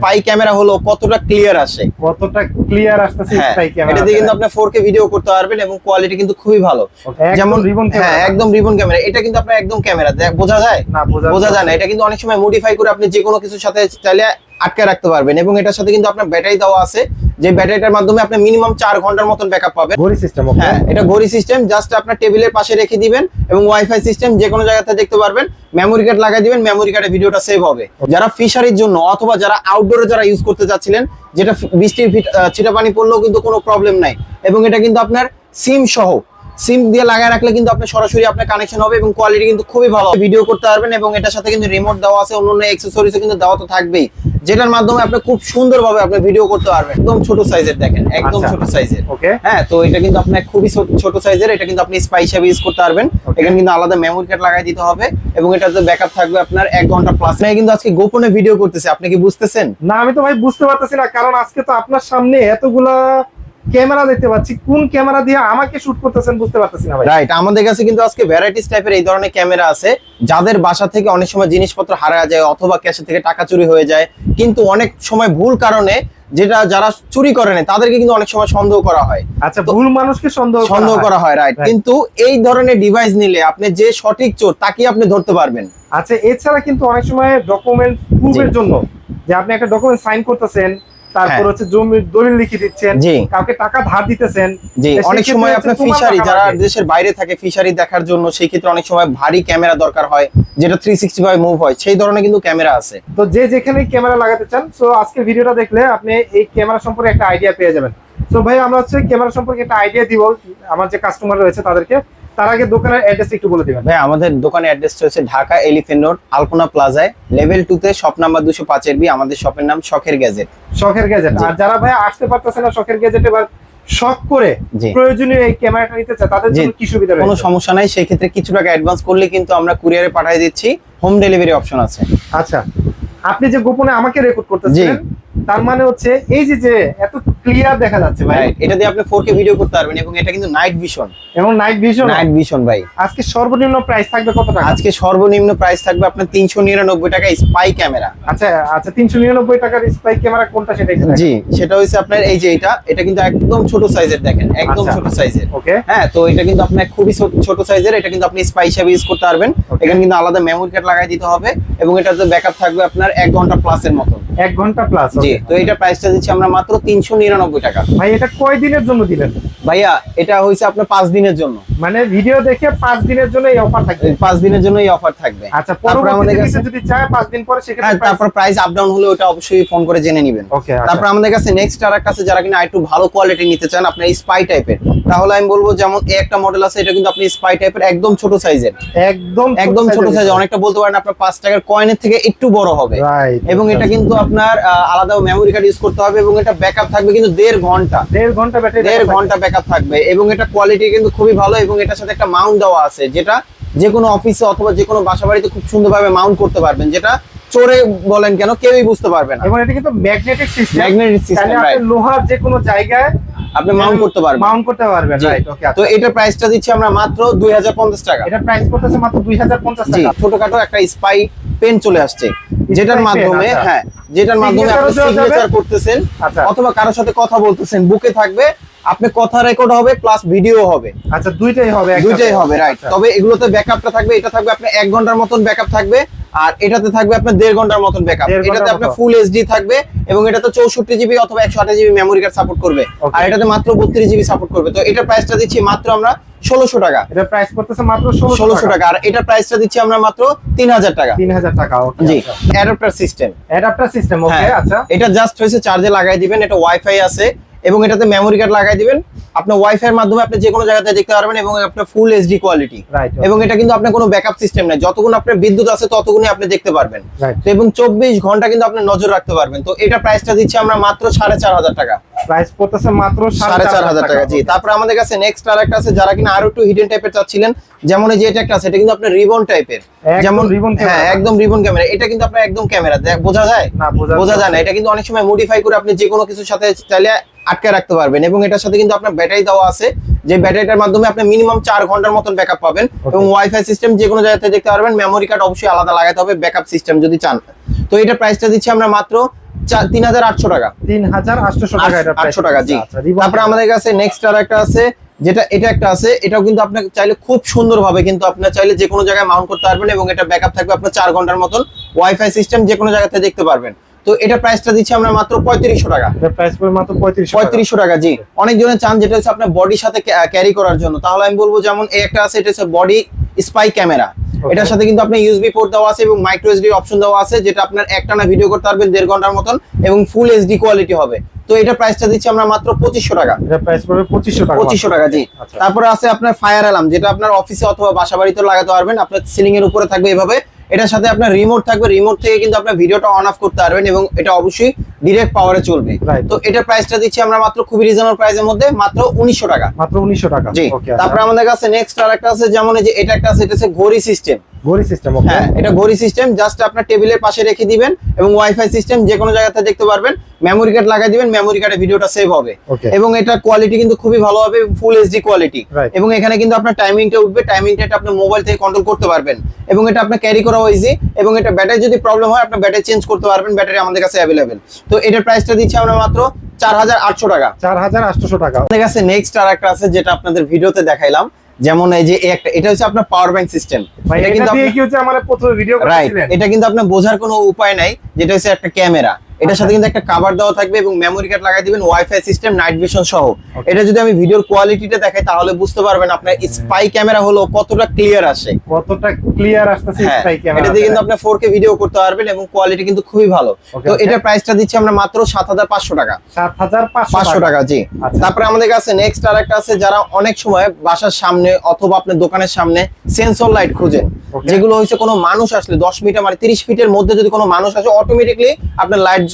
Spy camera হলো কতটা clear আসে? কতটা ক্লিয়ার আসতেছে স্পাই ক্যামেরা এটা দিয়ে কিন্তু আপনি 4K ভিডিও করতে পারবেন এবং কোয়ালিটি কিন্তু খুবই ভালো। যেমন রিবন হ্যাঁ একদম রিবন ক্যামেরা এটা কিন্তু আপনার একদম ক্যামেরা বোঝা যায়? না বোঝা বোঝা যায়। না। এটা কিন্তু অনেক সময় মডিফাই করে আপনি যে কোনো কিছুর সাথে চাইলে আটকে রাখতে পারবেন এবং এটার সাথে কিন্তু আপনার ব্যাটারি দেওয়া আছে। যে ব্যাটারিটার মাধ্যমে আপনি মিনিমাম চার ঘণ্টার মতন ব্যাকআপ পাবেন। ঘড়ি সিস্টেম ওকে হ্যাঁ এটা ঘড়ি সিস্টেম জাস্ট আপনার টেবিলের পাশে রেখে দিবেন এবং ওয়াইফাই সিস্টেম যে কোনো জায়গাতে দেখতে পারবেন। মেমোরি কার্ড লাগাই দিবেন মেমোরি কার্ডে ভিডিওটা সেভ হবে। যারা ফিশারির জন্য অথবা যারা আউটডোরে যারা ইউজ করতে চাচ্ছিলেন যেটা বৃষ্টির ছিটা পানি পড়লেও কিন্তু কোনো প্রবলেম নাই। এবং এটা কিন্তু আপনার সিম সহ। সিম দিয়ে লাগায় রাখলে কিন্তু আপনার সরাসরি আপনার কানেকশন হবে এবং কোয়ালিটি কিন্তু খুবই ভালো ভিডিও করতে পারবেন এবং এটার সাথে কিন্তু রিমোট দেওয়া আছে অন্য অন্য অ্যাক্সেসরিজও কিন্তু দেওয়া তো থাকবেই। যেটার মাধ্যমে আপনি খুব সুন্দরভাবে আপনি ভিডিও করতে পারবেন। একদম ছোট সাইজের দেখেন একদম আচ্ছা। ছোট সাইজের ওকে হ্যাঁ তো এটা কিন্তু আপনার খুবই ছোট- সাইজের এটা কিন্তু আপনি স্পাই হিসাবে ইউজ করতে পারবেন. এখানে কিন্তু আলাদা মেমোরি কার্ড লাগাই দিতে হবে এবং এটাতে ব্যাকআপ থাকবে আপনার এক ঘণ্টা প্লাস না কিন্তু আজকে গোপনে ভিডিও করতেছে আপনি কি বুঝতেছেন? না আমি তো ভাই বুঝতে পারতেছি না কারণ আজকে তো আপনার সামনে এতগুলা ক্যামেরা দেখতে পাচ্ছি। কোন ক্যামেরা দিয়ে আমাকে শুট করতেছেন বুঝতে পারতেছি না ভাই। রাইট আমাদের কাছে কিন্তু আজকে ভ্যারাইটিস টাইপের এই ধরনের ক্যামেরা আছে। যাদের বাসা থেকে অনেক সময় জিনিসপত্র হারা যায় অথবা ক্যাশে থেকে টাকা চুরি হয়ে যায় কিন্তু অনেক সময় ভুল কারণে যেটা যারা চুরি করে নেয় তাদেরকে কিন্তু অনেক সময় সন্দেহ করা হয়। আচ্ছা ভুল মানুষকে সন্দেহ সন্দেহ করা হয় রাইট কিন্তু এই ধরনের ডিভাইস নিলে আপনি যে সঠিক চোর তাকে আপনি ধরতে পারবেন। আচ্ছা এছাড়া কিন্তু অনেক সময় ডকুমেন্ট প্রুফের জন্য যে আপনি একটা ডকুমেন্ট সাইন করতেছেন তারপর হ্যাঁ। হচ্ছে জমির দলিল লিখে দিচ্ছেন। কাউকে টাকা ধার দিতেছেন। জি অনেক সময় আপনার ফিশারি যারা দেশের বাইরে থাকে ফিশারি দেখার জন্য সেই ক্ষেত্রে অনেক সময় ভারী ক্যামেরা দরকার হয় যেটা থ্রি সিক্সটি ফাইভ মুভ হয় সেই ধরনের কিন্তু ক্যামেরা আছে। তো যে যেখানে ক্যামেরা লাগাতে চান সো আজকে ভিডিওটা দেখলে আপনি এই ক্যামেরা সম্পর্কে একটা আইডিয়া পেয়ে যাবেন। সো ভাই আমরা হচ্ছে ক্যামেরা সম্পর্কে একটা আইডিয়া দিব আমার যে কাস্টমার রয়েছে তাদেরকে। তার আগে দোকানের অ্যাড্রেস একটু বলে দিবেন। ভাই আমাদের দোকানের অ্যাড্রেসটা হচ্ছে ঢাকা এলিফেন্ট রোড আলপনা প্লাজায় লেভেল টু তে শপ নাম্বার দুশো পাঁচের বি আমাদের শপের নাম শখের গ্যাজেট শখের গ্যাজেট আর যারা ভাই আসতে পারতেছে না শখের গ্যাজেটে বা শখ করে প্রয়োজনীয় এই ক্যামেরাটা নিতে চায় তাদের। জন্য কি সুবিধা কোনো সমস্যা নাই সেই ক্ষেত্রে কিছু টাকা অ্যাডভান্স করলে কিন্তু আমরা কুরিয়ারে পাঠিয়ে দিচ্ছি হোম ডেলিভারি অপশন আছে। আচ্ছা আপনি যে গোপনে আমাকে রেকর্ড করতেছেন তার মানে হচ্ছে এই যে যে এত ক্লিয়ার দেখা যাচ্ছে ভাই। এটা দিয়ে আপনি ফোর কে ভিডিও করতে পারবেন এবং এটা কিন্তু নাইট ভিশন এবং নাইট ভিশন নাইট ভিশন ভাই। আজকে সর্বনিম্ন প্রাইস থাকবে কত টাকা? আজকে সর্বনিম্ন প্রাইস থাকবে আপনার তিনশো নিরানব্বই টাকা স্পাই ক্যামেরা আচ্ছা আচ্ছা তিনশো নিরানব্বই টাকার স্পাই ক্যামেরা কোনটা সেটা একটু জি সেটা হচ্ছে আপনার এই যে এটা এটা কিন্তু একদম ছোট সাইজের দেখেন একদম আচ্ছা। ছোট সাইজের ওকে হ্যাঁ তো এটা কিন্তু আপনার খুবই ছোট- সাইজের এটা কিন্তু আপনি স্পাই হিসাবে ইউজ করতে পারবেন। এখানে কিন্তু আলাদা মেমোরি কার্ড লাগাই দিতে হবে এবং এটাতে ব্যাকআপ থাকবে আপনার এক ঘণ্টা প্লাস এর মতো এক ঘণ্টা প্লাস জি তো এটা প্রাইসটা দিচ্ছি আমরা মাত্র তিনশো নিরানব্বই টাকা। ভাই এটা কয় দিনের জন্য দিলেন? ভাইয়া এটা হয়েছে আপনার পাঁচ দিনের জন্য। মানে ভিডিও দেখে পাঁচ দিনের জন্য এই অফার থাকবে? পাঁচ দিনের জন্য এই অফার থাকবে। আচ্ছা তারপর আমাদের কাছে যদি চায় পাঁচ দিন পরে হ্যাঁ সেক্ষেত্রে তারপর প্রাইস আপ ডাউন হলে ওটা অবশ্যই ফোন করে জেনে নেবেন। ওকে তারপর আমাদের কাছে নেক্সট আর একটা আছে যারা কিনা একটু ভালো কোয়ালিটি নিতে চান আপনার স্পাই টাইপের তাহলে আমি বলব যেমন এই একটা মডেল আছে এটা কিন্তু আপনি স্পাই টাইপের একদম ছোট সাইজের একদম একদম ছোট সাইজ অনেকটা বলতে পারেন আপনার পাঁচ টাকার কয়েনের থেকে একটু বড় হবে। এবং এটা কিন্তু আপনার আলাদা মেমোরি কার্ড ইউজ করতে হবে এবং এটা ব্যাকআপ থাকবে কিন্তু দেড় ঘণ্টা। দেড় ঘণ্টা ব্যাটারি দেড় ঘণ্টা ব্যাকআপ থাকবে এবং এটা কোয়ালিটি কিন্তু খুবই ভালো এবং এটার সাথে একটা মাউন্ট দেওয়া আছে যেটা যে কোনো অফিসে অথবা যে কোনো বাসা বাড়িতে খুব সুন্দরভাবে মাউন্ট করতে পারবেন যেটা চোরে বলেন কেন কেউই বুঝতে পারবে না। এবং এটা কিন্তু ম্যাগনেটিক সিস্টেম ম্যাগনেটিক সিস্টেম লোহার যে কোনো জায়গায় আপনি মাউন্ট করতে পারবেন। মাউন্ট করতে পারবেন রাইট ওকে তো এটার প্রাইসটা দিচ্ছি আমরা মাত্র দুই হাজার পঞ্চাশ টাকা। এটা প্রাইস করতেছে মাত্র দুই হাজার পঞ্চাশ জি টাকা। ছোটখাটো একটা স্পাই পেন চলে আসছে। যেটার মাধ্যমে আচ্ছা। হ্যাঁ যেটার মাধ্যমে আপনি? সিগনেচার করতেছেন আচ্ছা। অথবা কারোর সাথে কথা বলতেছেন বুকে থাকবে আপনি কথা রেকর্ড হবে প্লাস ভিডিও হবে। আচ্ছা দুইটাই হবে দুইটাই হবে রাইট আচ্ছা। তবে এগুলোতে ব্যাকআপটা থাকবে এটা থাকবে আপনার এক ঘণ্টার মতন ব্যাকআপ থাকবে আর এটাতে থাকবে আপনার দেড় ঘণ্টার মতন ব্যাকআপ এটাতে আপনার। ফুল এইচডি থাকবে এবং এটাতে চৌষট্টি জিবি অথবা একশো আঠাশ জিবি মেমোরি কার্ড সাপোর্ট করবে। আর এটাতে মাত্র বত্রিশ জিবি সাপোর্ট করবে। তো এটার প্রাইসটা দিচ্ছি মাত্র আমরা ষোলোশো টাকা। এটা প্রাইস করতেছে মাত্র ষোলোশো টাকা। আর এটার প্রাইসটা দিচ্ছি আমরা মাত্র তিন হাজার টাকা। তিন হাজার টাকা জি adapter system adapter system okay আচ্ছা। এটা জাস্ট হয়েছে চার্জে লাগাই দিবেন। এটা ওয়াইফাই আছে। এবং এটাতে মেমোরি কার্ড লাগাই দিবেন। আপনার ওয়াইফাই এর মাধ্যমে আপনি যে কোনো জায়গাতে দেখতে পারবেন এবং আপনার ফুল এইচডি কোয়ালিটি এবং এটা কিন্তু আপনার কোনো ব্যাকআপ সিস্টেম নাই। যতক্ষণ আপনার বিদ্যুৎ আছে ততক্ষণই আপনি দেখতে পারবেন। তো এবং চব্বিশ ঘণ্টা কিন্তু আপনি নজর রাখতে পারবেন। তো এটা প্রাইসটা দিচ্ছি আমরা মাত্র সাড়ে চার হাজার টাকা। প্রাইস করতেছে মাত্র সাড়ে চার হাজার টাকা। জি। তারপর আমাদের কাছে নেক্সট আর একটা আছে যারা কিনা আরও একটু হিডেন টাইপের চাচ্ছিলেন যেমন এই যে এটা একটা আছে এটা কিন্তু আপনার রিবন টাইপের যেমন রিবন হ্যাঁ একদম রিবন ক্যামেরা এটা কিন্তু আপনার একদম ক্যামেরা দেখ বোঝা যায়? না বোঝা বোঝা যায়। না। এটা কিন্তু অনেক সময় মডিফাই করে আপনি যে কোনো কিছুর সাথে চাইলে আটকে রাখতে পারবেন এবং এটার সাথে কিন্তু আপনার ব্যাটারি দেওয়া আছে। যে ব্যাটারিটার মাধ্যমে আপনি মিনিমাম চার ঘণ্টার মতন ব্যাকআপ পাবেন এবং ওয়াইফাই সিস্টেম যে কোনো জায়গাতে দেখতে পারবেন মেমোরি কার্ড অবশ্যই আলাদা লাগাতে হবে ব্যাকআপ সিস্টেম যদি চান। তো এটা প্রাইসটা দিচ্ছি আমরা মাত্র তিন হাজার আটশো টাকা। তিন হাজার আটশো টাকা আটশো টাকা জি। আচ্ছা, তারপরে আমাদের কাছে নেক্সট আর একটা আছে যেটা এটা একটা আছে এটাও কিন্তু আপনার চাইলে খুব সুন্দর ভাবে কিন্তু আপনার চাইলে যে কোনো জায়গায় মাউন্ট করতে পারবেন এবং এটা ব্যাকআপ থাকবে আপনার চার ঘণ্টার মতন ওয়াইফাই সিস্টেম যে কোনো জায়গাতে দেখতে পারবেন। তো এটা প্রাইসটা দিচ্ছি আমরা মাত্র পঁয়ত্রিশশো টাকা। প্রাইস মাত্র পঁয়ত্রিশ পঁয়ত্রিশশো টাকা জি। অনেক জনের চান যেটা হচ্ছে আপনার বডির সাথে ক্যারি করার জন্য। তাহলে আমি বলব যেমন এই একটা আছে এটা হচ্ছে বডি স্পাই ক্যামেরা এটার সাথে কিন্তু আপনার ইউএসবি পোর্ট দেওয়া আছে এবং মাইক্রো এসডি অপশন দেওয়া আছে যেটা আপনার একটানা ভিডিও করতে পারবেন দেড় ঘণ্টার মতন এবং ফুল এইচডি কোয়ালিটি হবে। তো এটা প্রাইসটা দিচ্ছি আমরা মাত্র পঁচিশশো টাকা। এটা প্রাইস পড়বে পঁচিশশো টাকা পঁচিশশো টাকা জি। আচ্ছা। তারপরে আছে আপনার ফায়ার অ্যালার্ম যেটা আপনার অফিসে অথবা বাসা বাড়িতে লাগাতে পারবেন। আপনার সিলিং এর উপরে থাকবে এভাবে। এটার সাথে আপনার রিমোট থাকবে রিমোট থেকে কিন্তু আপনার ভিডিওটা অন অফ করতে পারবেন এবং এটা অবশ্যই ডিরেক্ট পাওয়ারে চলবে। তো এটার প্রাইসটা দিচ্ছি আমরা মাত্র খুবই রিজনেবল প্রাইসের মধ্যে মাত্র উনিশশো টাকা। মাত্র উনিশশো টাকা। জি। ওকে তারপরে আমাদের কাছে নেক্সট আরেকটা আছে যেমন এই যে এটা একটা আছে এটা হচ্ছে ঘড়ি সিস্টেম ঘড়ি সিস্টেম ওকে হ্যাঁ এটা ঘড়ি সিস্টেম জাস্ট আপনার টেবিলের পাশে রেখে দিবেন এবং ওয়াইফাই সিস্টেম যে কোনো জায়গাতে দেখতে পারবেন। মেমোরি কার্ড লাগাই দিবেন মেমোরি কার্ডে ভিডিওটা সেভ হবে। এবং এটা কোয়ালিটি কিন্তু খুবই ভালো হবে ফুল এইচডি কোয়ালিটি এবং এখানে কিন্তু আপনার টাইমিংটা উঠবে টাইমিংটা এটা আপনি মোবাইল থেকে কন্ট্রোল করতে পারবেন। এবং এটা আপনার ক্যারি করাও ইজি এবং এটা ব্যাটারি যদি প্রবলেম হয় আপনার ব্যাটারি চেঞ্জ করতে পারবেন ব্যাটারি আমাদের কাছে অ্যাভেলেবেল তো এটার প্রাইসটা দিচ্ছি আমরা মাত্র চার হাজার আটশো টাকা। চার হাজার আটশো টাকা। আমাদের কাছে নেক্সট আর একটা আছে যেটা আপনাদের ভিডিওতে দেখাইলাম। যেমন এই যে একটা এটা হচ্ছে আপনার পাওয়ার ব্যাংক সিস্টেম এটা কিন্তু আপনি কি হচ্ছে? আমাদের প্রথমে ভিডিও রাইট করেছিলেন এটা কিন্তু আপনার বোঝার কোনো উপায় নাই যেটা হচ্ছে একটা ক্যামেরা এটার সাথে কিন্তু একটা কভার দেওয়া থাকবে এবং মেমোরি কার্ড লাগাই দিবেন ওয়াইফাই সিস্টেম নাইট ভিশন সহ। এটা যদি আমি ভিডিওর কোয়ালিটিটা দেখাই তাহলে বুঝতে পারবেন আপনার স্পাই ক্যামেরা হলো কতটা ক্লিয়ার আসে। কতটা ক্লিয়ার আসতেছে স্পাই ক্যামেরা এটা দিয়ে কিন্তু আপনার 4K ভিডিও করতে পারবেন এবং কোয়ালিটি কিন্তু খুবই ভালো। তো. এটার প্রাইসটা দিচ্ছি আমরা মাত্র 7500 টাকা। সাত হাজার পাঁচশো পাঁচশো টাকা। জি। আচ্ছা। তারপরে আমাদের কাছে নেক্সট আর একটা আছে যারা অনেক সময় বাসার সামনে অথবা আপনার দোকানের সামনে সেন্সর লাইট খুঁজেন. যেগুলো হচ্ছে কোনো মানুষ আসলে দশ মিটার মানে তিরিশ ফিটের মধ্যে যদি কোনো মানুষ আসে অটোমেটিকলি আপনার লাইট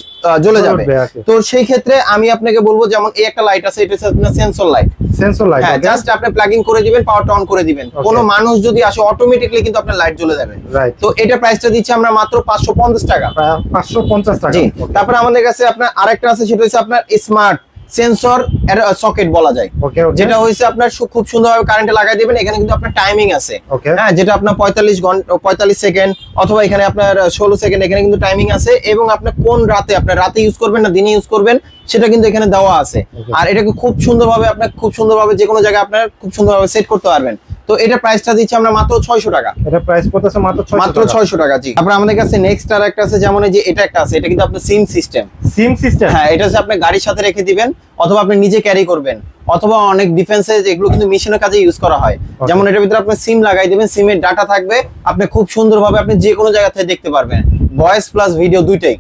জ্বলে যাবে। তো সেই ক্ষেত্রে আমি আপনাকে বলব যেমন এই একটা লাইট আছে এটা আপনার সেন্সর লাইট সেন্সর লাইট হ্যাঁ জাস্ট আপনি প্লাগিং করে দিবেন পাওয়ারটা অন করে দিবেন। কোনো মানুষ যদি আসে অটোমেটিক্যালি কিন্তু আপনার লাইট জ্বলে যাবে। রাইট তো এটা প্রাইসটা দিচ্ছি আমরা মাত্র পাঁচশো পঞ্চাশ টাকা। পাঁচশো পঞ্চাশ টাকা জি। তারপর তারপরে আমাদের কাছে আপনার আরেকটা আছে সেটা হচ্ছে আপনার স্মার্ট সেন্সর সকেট বলা যায়। যেটা হয়েছে আপনার খুব সুন্দরভাবে কারেন্টে লাগাই দিবেন এখানে কিন্তু আপনার টাইমিং আছে। হ্যাঁ যেটা আপনার পঁয়তাল্লিশ ঘণ্টা পঁয়তাল্লিশ সেকেন্ড অথবা এখানে আপনার ষোলো সেকেন্ড এখানে কিন্তু টাইমিং আছে এবং আপনি কোন রাতে আপনার রাতে ইউজ করবেন না দিনে ইউজ করবেন সেটা কিন্তু এখানে দেওয়া আছে। আর এটাকে খুব সুন্দরভাবে আপনার খুব সুন্দরভাবে যে কোনো জায়গায় আপনার খুব সুন্দরভাবে সেট করতে পারবেন। তো এটা প্রাইসটা দিচ্ছি আমরা মাত্র ছয়শো টাকা। এটা প্রাইস পড়তেছে মাত্র ছয়শো মাত্র ছয়শো টাকা জি। তারপরে আমাদের কাছে নেক্সট আর একটা আছে যেমন এই যে এটা একটা আছে এটা কিন্তু আপনার সিম সিস্টেম সিম সিস্টেম হ্যাঁ এটা হচ্ছে আপনি গাড়ির সাথে রেখে দিবেন অথবা আপনি নিজে ক্যারি করবেন অথবা অনেক ডিফেন্সে এগুলো কিন্তু মেশিনের কাজে ইউজ করা হয়। যেমন এটার ভিতরে আপনি সিম লাগাই দিবেন সিমের ডাটা থাকবে আপনি খুব সুন্দরভাবে আপনি যে কোনো জায়গা থেকে দেখতে পারবেন। ভয়েস প্লাস ভিডিও দুইটাই।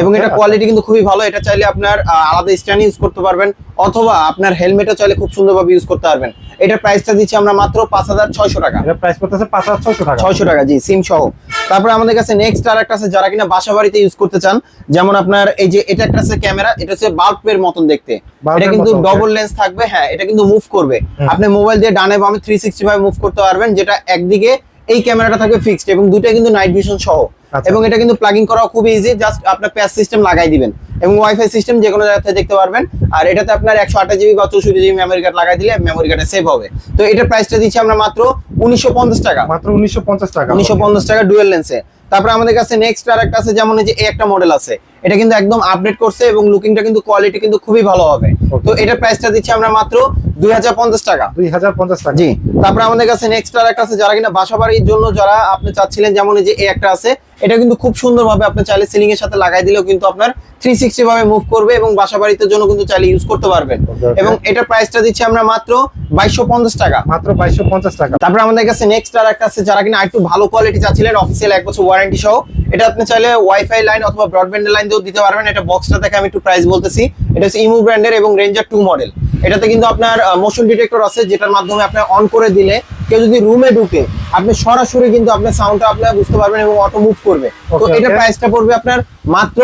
এবং এটা আচ্ছা। কোয়ালিটি কিন্তু খুবই ভালো। এটা চাইলে আপনার আলাদা স্ট্যান্ড ইউজ করতে পারবেন অথবা আপনার হেলমেটও চাইলে খুব সুন্দরভাবে ইউজ করতে পারবেন। এটার প্রাইসটা দিচ্ছি আমরা মাত্র পাঁচ হাজার ছয়শো টাকা। এটা প্রাইস পড়তেছে পাঁচ হাজার ছয়শো টাকা। ছয়শো টাকা জি সিম সহ। তারপরে আমাদের কাছে নেক্সট আর একটা আছে যারা কিনা বাসা বাড়িতে ইউজ করতে চান। যেমন আপনার এই যে এটা একটা আছে ক্যামেরা এটা হচ্ছে বাল্বের মতন দেখতে। এটা কিন্তু ডবল লেন্স থাকবে হ্যাঁ এটা কিন্তু মুভ করবে। আপনি মোবাইল দিয়ে ডানে বামে থ্রি সিক্সটি ফাইভ মুভ করতে পারবেন যেটা একদিকে এই ক্যামেরাটা থাকবে ফিক্সড এবং দুইটা কিন্তু নাইট ভিশন সহ। আচ্ছা। এবং এটা কিন্তু প্লাগিং করা খুবই ইজি জাস্ট আপনার প্যাস সিস্টেম লাগাই দিবেন। এবং ওয়াইফাই সিস্টেম যে কোনো জায়গা থেকে দেখতে পারবেন। আর এটাতে আপনার একশো আঠাশ জিবি বা চৌষট্টি জিবি মেমোরি কার্ড লাগাই দিলে মেমোরি কার্ডে সেভ হবে। তো এটার প্রাইসটা দিচ্ছি আমরা মাত্র উনিশশো পঞ্চাশ টাকা। মাত্র উনিশশো পঞ্চাশ টাকা উনিশশো পঞ্চাশ টাকা ডুয়েল লেন্সে তারপরে আমাদের কাছে নেক্সট আর একটা আছে যেমন এই যে একটা মডেল আছে। এটা কিন্তু একদম আপডেট করছে এবং লুকিংটা কিন্তু কোয়ালিটি কিন্তু খুবই ভালো হবে. তো এটার প্রাইসটা দিচ্ছি আমরা মাত্র দুই হাজার পঞ্চাশ টাকা। দুই হাজার পঞ্চাশ টাকা। জি তারপরে আমাদের কাছে নেক্সট আর একটা আছে যারা কিনা বাসাবাড়ির জন্য যারা আপনি চাচ্ছিলেন যেমন এই যে এই একটা আছে এটা কিন্তু খুব সুন্দরভাবে আপনি চাইলে সিলিং এর সাথে লাগাই দিলেও কিন্তু আপনার থ্রি সিক্সটি ভাবে মুভ করবে এবং বাসা বাড়িতে জন্য কিন্তু চাইলে ইউজ করতে পারবেন. এবং এটার প্রাইসটা দিচ্ছি আমরা মাত্র বাইশশো পঞ্চাশ টাকা। মাত্র বাইশশো পঞ্চাশ টাকা। তারপরে আমাদের কাছে নেক্সট আর একটা আছে যারা কিনা একটু ভালো কোয়ালিটি চাচ্ছিলেন অফিসিয়াল এক বছর ওয়ারেন্টি সহ। এটা আপনি চাইলে ওয়াইফাই লাইন অথবা ব্রডব্যান্ডের লাইন দিয়েও দিতে পারবেন। এটা বক্সটা থেকে আমি একটু প্রাইস বলতেছি। এটা হচ্ছে ইমু ব্র্যান্ডের এবং রেঞ্জার টু মডেল এটাতে কিন্তু আপনার মোশন ডিটেক্টর আছে যেটার মাধ্যমে আপনি অন করে দিলে কেউ যদি রুমে ঢুকে আপনি সরাসরি কিন্তু আপনার সাউন্ডটা আপনি বুঝতে পারবেন এবং অটো মুভ করবে। তো এটা. প্রাইসটা পড়বে আপনার মাত্র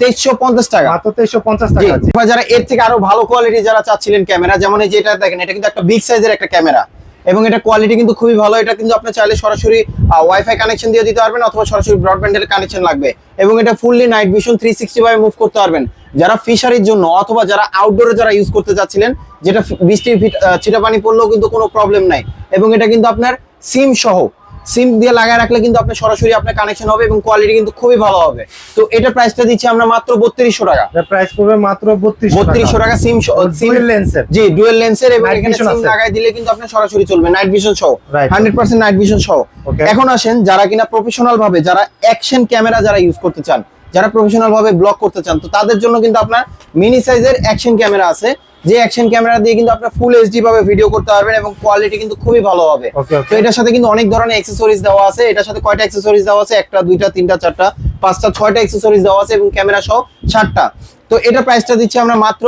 তেইশশো পঞ্চাশ টাকা। মাত্র তেইশশো পঞ্চাশ টাকা যারা এর থেকে আরও ভালো কোয়ালিটি যারা চাচ্ছিলেন ক্যামেরা যেমন এই যে এটা দেখেন এটা কিন্তু একটা বিগ সাইজের একটা ক্যামেরা এবং এটা কোয়ালিটি কিন্তু খুবই ভালো। এটা কিন্তু আপনি চাইলে সরাসরি ওয়াইফাই কানেকশন দিয়ে দিতে পারবেন অথবা সরাসরি ব্রডব্যান্ডের কানেকশন লাগবে। এবং এটা fully night vision three sixty ভাবে মুভ করতে পারবেন। যারা ফিশারির জন্য অথবা যারা আউটডোরে যারা ইউজ করতে চাচ্ছিলেন যেটা বৃষ্টির ছিটা পানি পড়লেও কিন্তু কোনো প্রবলেম নাই। এবং এটা কিন্তু আপনার সিম সহ সিম দিয়ে লাগায় রাখলে কিন্তু আপনার সরাসরি আপনার কানেকশন হবে এবং কোয়ালিটি কিন্তু খুবই ভালো হবে। তো এটা প্রাইসটা দিচ্ছি আমরা মাত্র বত্রিশশো টাকা। প্রাইস পড়বে মাত্র বত্রিশ বত্রিশশো টাকা সিম সিম লেন্সের জি ডুয়েল লেন্সের এবং এখানে সিম। লাগাই দিলে কিন্তু আপনার সরাসরি চলবে। নাইট ভিশন সহ. হান্ড্রেড পার্সেন্ট নাইট ভিশন সহ। এখন আসেন যারা কিনা প্রফেশনাল ভাবে যারা অ্যাকশন ক্যামেরা যারা ইউজ করতে চান যারা প্রফেশনাল ভাবে ব্লগ করতে চান তো তাদের জন্য কিন্তু আপনার মিনি সাইজের অ্যাকশন ক্যামেরা আছে। যে অ্যাকশন ক্যামেরা দিয়ে কিন্তু আপনার ফুল এইচডি ভাবে ভিডিও করতে পারবেন এবং কোয়ালিটি কিন্তু খুবই ভালো হবে. তো এটার সাথে কিন্তু অনেক ধরনের অ্যাক্সেসরিজ দেওয়া আছে। এটার সাথে কয়টা অ্যাক্সেসরিজ দেওয়া আছে? একটা দুইটা তিনটা চারটা পাঁচটা ছয়টা অ্যাক্সেসরিজ দেওয়া আছে এবং ক্যামেরা সহ সাতটা। তো এটা প্রাইসটা দিচ্ছি আমরা মাত্র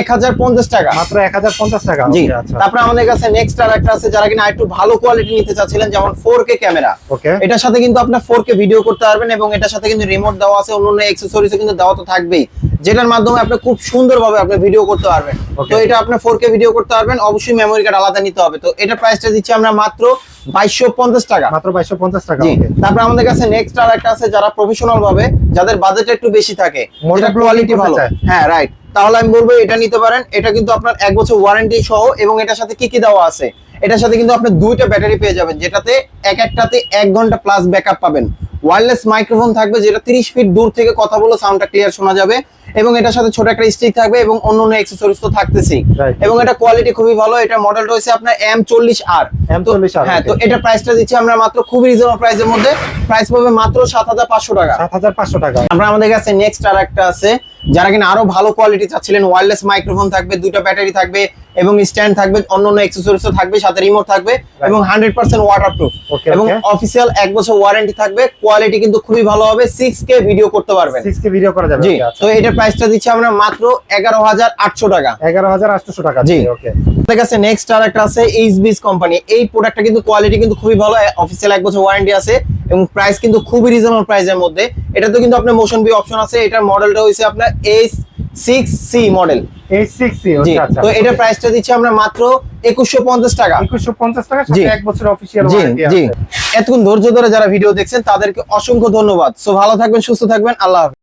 এক হাজার পঞ্চাশ টাকা। মাত্র এক হাজার পঞ্চাশ টাকা জি। আচ্ছা। তারপরে আমাদের কাছে নেক্সট আর একটা আছে যারা কিনা একটু ভালো কোয়ালিটি নিতে চাচ্ছিলেন যেমন ফোর কে ক্যামেরা ওকে। এটার সাথে কিন্তু ফোর কে ভিডিও করতে পারবেন এবং এটার সাথে কিন্তু রিমোট দেওয়া আছে অন্য অন্য অ্যাক্সেসরিজ কিন্তু দেওয়া তো থাকবেই। যেটার মাধ্যমে আপনি খুব সুন্দরভাবে আপনি ভিডিও করতে পারবেন। তো এটা আপনি ফোর কে ভিডিও করতে পারবেন অবশ্যই মেমোরি কার্ড আলাদা নিতে হবে। তো এটা প্রাইসটা দিচ্ছি আমরা মাত্র বাইশশো পঞ্চাশ টাকা। মাত্র বাইশশো পঞ্চাশ টাকা জি ওকে। তারপর আমাদের কাছে নেক্সট আর একটা আছে যারা প্রফেশনাল ভাবে যাদের বাজেট একটু বেশি থাকে যেটা কোয়ালিটি ভালো। হ্যাঁ রাইট তাহলে আমি বলব এটা নিতে পারেন। এটা কিন্তু আপনার এক বছর ওয়ারেন্টি সহ এবং এটার সাথে কি কি দেওয়া আছে? এটার সাথে কিন্তু আপনি দুইটা ব্যাটারি পেয়ে যাবেন যেটাতে এক একটাতে এক ঘণ্টা প্লাস ব্যাকআপ পাবেন। ওয়্যারলেস মাইক্রোফোন থাকবে যেটা 30 ফিট দূর থেকে কথা বলে সাউন্ডটা ক্লিয়ার শোনা যাবে এবং এটার সাথে ছোট একটা স্টিক থাকবে এবং অন্য অন্য অ্যাক্সেসরিজ তো Right. এবং এটা কোয়ালিটি খুবই ভালো এটা মডেলটা হচ্ছে আপনার এম চল্লিশ আর M40R, হ্যাঁ তো. এটা প্রাইসটা দিচ্ছি আমরা মাত্র খুবই রিজনেবল প্রাইসের মধ্যে। প্রাইস পাবে মাত্র সাত হাজার পাঁচশো টাকা। সাত হাজার পাঁচশো টাকা। আমরা আমাদের কাছে নেক্সট আর একটা আছে। যারা কিনা আরও ভালো কোয়ালিটি চাচ্ছিলেন ওয়্যারলেস মাইক্রোফোন থাকবে দুটো ব্যাটারি থাকবে এবং স্ট্যান্ড থাকবে অন্য অন্য অ্যাক্সেসরিজও থাকবে সাথে রিমোট থাকবে এবং হান্ড্রেড পার্সেন্ট ওয়াটারপ্রুফ Okay, এবং. অফিসিয়াল এক বছর ওয়ারেন্টি থাকবে কোয়ালিটি কিন্তু খুবই ভালো হবে সিক্স কে ভিডিও করতে পারবেন। সিক্স কে ভিডিও করা যাবে জি আচ্ছা। তো এটার প্রাইসটা দিচ্ছি আমরা মাত্র এগারো হাজার আটশো টাকা। এগারো হাজার আটশো টাকা জি। ওকে আমাদের কাছে নেক্সট আর একটা আছে এইচবিস কোম্পানি এই প্রোডাক্টটা কিন্তু কোয়ালিটি কিন্তু খুবই ভালো অফিসিয়াল এক বছর ওয়ারেন্টি আছে। এবং প্রাইস কিন্তু খুবই রিজনেবল প্রাইসের মধ্যে। এটা তো কিন্তু আপনার মোশন বি অপশন আছে। এটার মডেলটা হইছে আপনার এইচ সিক্স সি মডেল আচ্ছা তো এটা প্রাইসটা দিচ্ছি আমরা মাত্র একুশশো পঞ্চাশ টাকা। একুশশো পঞ্চাশ টাকা এক বছর অফিসিয়াল জি জি। এতক্ষণ ধৈর্য ধরে যারা ভিডিও দেখছেন তাদেরকে অসংখ্য ধন্যবাদ। সো ভালো থাকবেন সুস্থ থাকবেন। আল্লাহ